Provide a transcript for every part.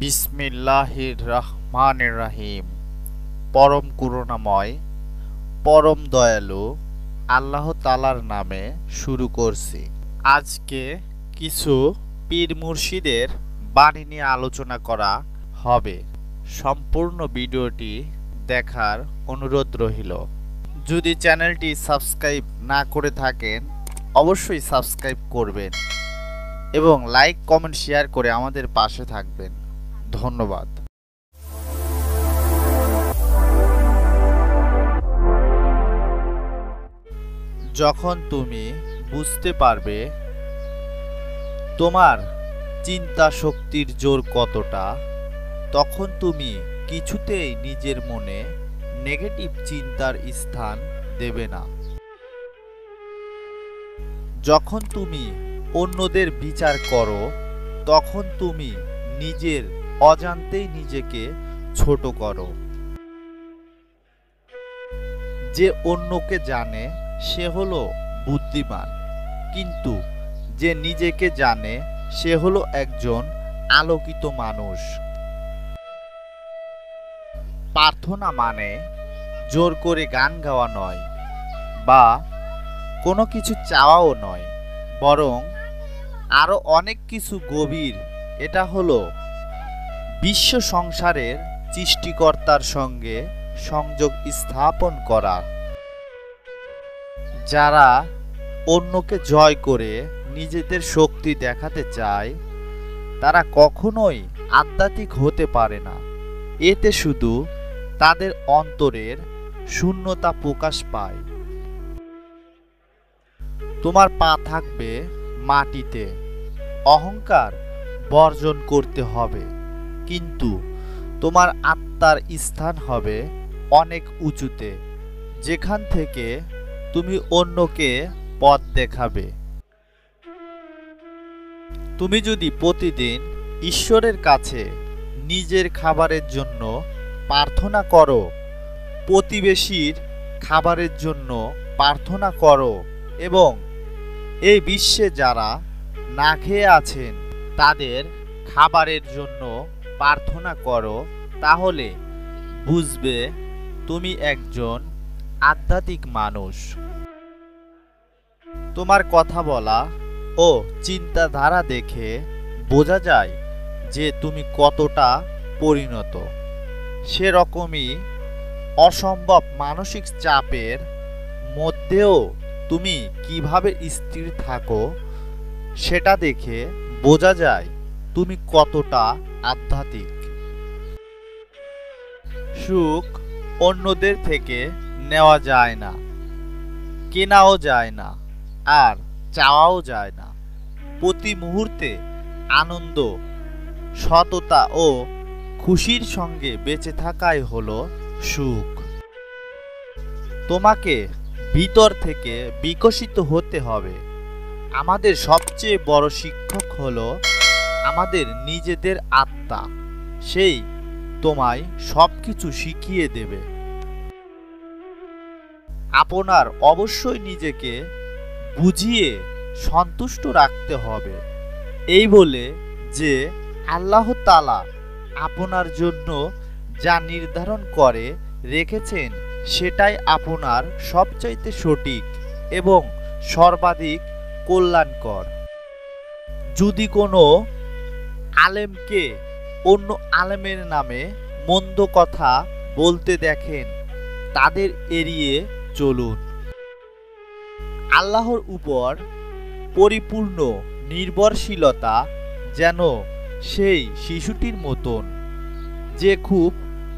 বিসমিল্লাহির রহমানির রাহিম পরম করুণাময়, পরম দয়ালু আল্লাহ তালার নামে শুরু করছি। আজকে কিছু পীর মুর্শিদের বাণী নিয়ে আলোচনা করা হবে। সম্পূর্ণ ভিডিওটি দেখার অনুরোধ রহিল যদি চ্যানেলটি সাবস্ক্রাইব না করে থাকেন, অবশ্যই সাবস্ক্রাইব করবেন এবং লাইক, কমেন্ট, শেয়ার করে আমাদের পাশে থাকবেন। ধন্যবাদ। যখন তুমি বুঝতে পারবে তোমার চিন্তা শক্তির জোর কতটা, তখন তুমি কিছুতেই নিজের মনে নেগেটিভ চিন্তার স্থান দেবে না। যখন তুমি অন্যদের বিচার করো, তখন তুমি নিজের অজান্তেই নিজেকে ছোট করো। যে অন্যকে জানে, সে হলো বুদ্ধিমান। কিন্তু যে নিজেকে জানে, সে হলো একজন আলোকিত মানুষ। প্রার্থনা মানে জোর করে গান গাওয়া নয় বা কোনো কিছু চাওয়াও নয়, বরং আরও অনেক কিছু গভীর। এটা হলো বিশ্ব সংসারের সৃষ্টিকর্তার সঙ্গে সংযোগ স্থাপন করা যারা অন্যকে জয় করে নিজেদের শক্তি দেখাতে চায়, তারা কখনোই আধ্যাত্মিক হতে পারে না। এতে শুধু তাদের অন্তরের শূন্যতা প্রকাশ পায়। তোমার পা থাকবে মাটিতে, অহংকার বর্জন করতে হবে। কিন্তু তোমার আত্মার স্থান হবে অনেক উঁচুতে, যেখান থেকে তুমি অন্যকে পথ দেখাবে। তুমি যদি প্রতিদিন ঈশ্বরের কাছে নিজের খাবারের জন্য প্রার্থনা করো, প্রতিবেশীর খাবারের জন্য প্রার্থনা করো এবং এই বিশ্বে যারা না খেয়ে আছেন, তাদের খাবারের জন্য প্রার্থনা করো, তাহলে বুঝবে তুমি একজন আধ্যাত্মিক মানুষ। তোমার কথা বলা ও চিন্তাধারা দেখে বোঝা যায় যে তুমি কতটা পরিণত। সেরকমই অসম্ভব মানসিক চাপের মধ্যেও তুমি কীভাবে স্থির থাকো, সেটা দেখে বোঝা যায় তুমি কতটা আধ্যাত্মিক? সুখ অন্যদের থেকে নেওয়া যায় না, কেনাও যায় না, আর চাওয়াও যায় না। প্রতি মুহূর্তে আনন্দ, সততা ও খুশির সঙ্গে বেঁচে থাকাই হলো সুখ। তোমাকে ভিতর থেকে বিকশিত হতে হবে। আমাদের সবচেয়ে বড় শিক্ষক হলো আমাদের নিজেদের আত্মা, সেই তোমায় সব কিছু শিখিয়ে দেবে। আপনার অবশ্যই নিজেকে বুঝিয়ে সন্তুষ্ট রাখতে হবে। এই বলে যে আল্লাহ তালা আপনার জন্য যা নির্ধারণ করে রেখেছেন, সেটাই আপনার সবচাইতে সঠিক এবং সর্বাধিক কল্যাণকর। যদি কোনো আলেমকে অন্য আলেমের নামে মন্দ কথা বলতে দেখেন, তাদের এড়িয়ে চলুন। আল্লাহর উপর পরিপূর্ণ নির্ভরশীলতা যেন সেই শিশুটির মতন। যে খুব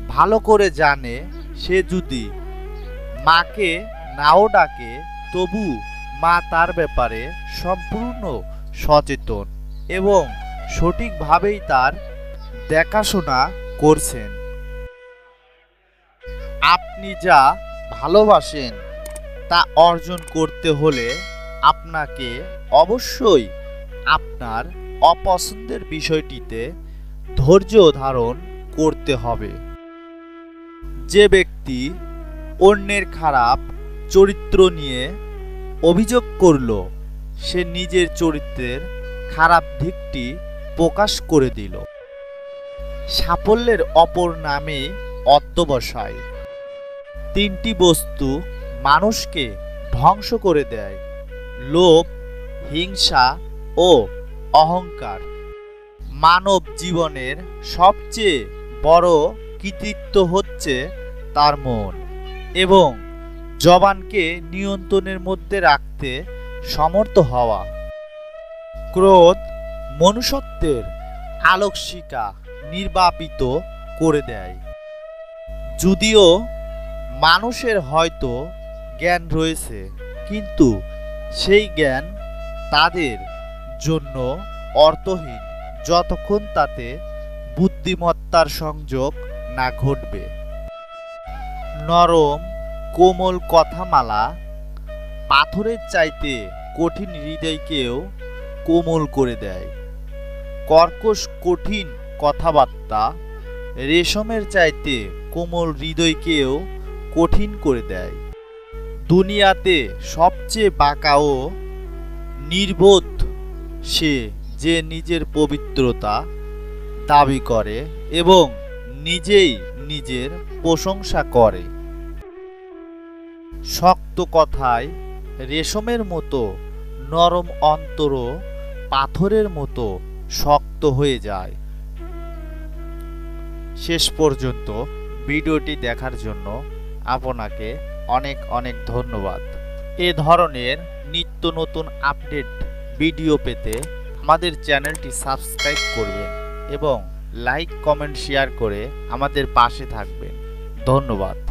ভালো করে জানে, সে যদি মাকে নাও ডাকে, তবু মা তার ব্যাপারে সম্পূর্ণ সচেতন এবং সঠিকভাবেই তার দেখাশোনা করছেন। আপনি যা ভালোবাসেন তা অর্জন করতে হলে আপনাকে অবশ্যই আপনার অপছন্দের বিষয়টিতে ধৈর্য ধারণ করতে হবে। যে ব্যক্তি অন্যের খারাপ চরিত্র নিয়ে অভিযোগ করল, সে নিজের চরিত্রের খারাপ দিকটি প্রকাশ করে দিল। সাফল্যের অপর নামে অধ্যবসায়। তিনটি বস্তু মানুষকে ধ্বংস করে দেয়। লোভ, হিংসা ও অহংকার। মানব জীবনের সবচেয়ে বড় কৃতিত্ব হচ্ছে তার মন এবং জবানকে নিয়ন্ত্রণের মধ্যে রাখতে সমর্থ হওয়া। ক্রোধ মনুষ্যত্বের আলোকশিকা নির্বাপিত করে দেয়। যদিও মানুষের হয়তো জ্ঞান রয়েছে, কিন্তু সেই জ্ঞান তাদের জন্য অর্থহীন, যতক্ষণ তাতে বুদ্ধিমত্তার সংযোগ না ঘটবে। নরম, কোমল কথামালা পাথরের চাইতে কঠিন হৃদয়কেও কোমল করে দেয়। কর্কশ, কঠিন কথাবার্তা রেশমের চাইতে কোমল হৃদয়কেও কঠিন করে দেয়। দুনিয়াতে সবচেয়ে বাঁকা ও নির্বোধ সে যে নিজের পবিত্রতা দাবি করে এবং নিজেই নিজের প্রশংসা করে। শক্ত কথায় রেশমের মতো নরম অন্তরও পাথরের মতো শক্ত হয়ে যায়। শেষ পর্যন্ত ভিডিওটি দেখার জন্য আপনাকে অনেক অনেক ধন্যবাদ। এ ধরনের নিত্য নতুন আপডেট ভিডিও পেতে আমাদের চ্যানেলটি সাবস্ক্রাইব করবেন এবং লাইক, কমেন্ট, শেয়ার করে আমাদের পাশে থাকবেন। ধন্যবাদ।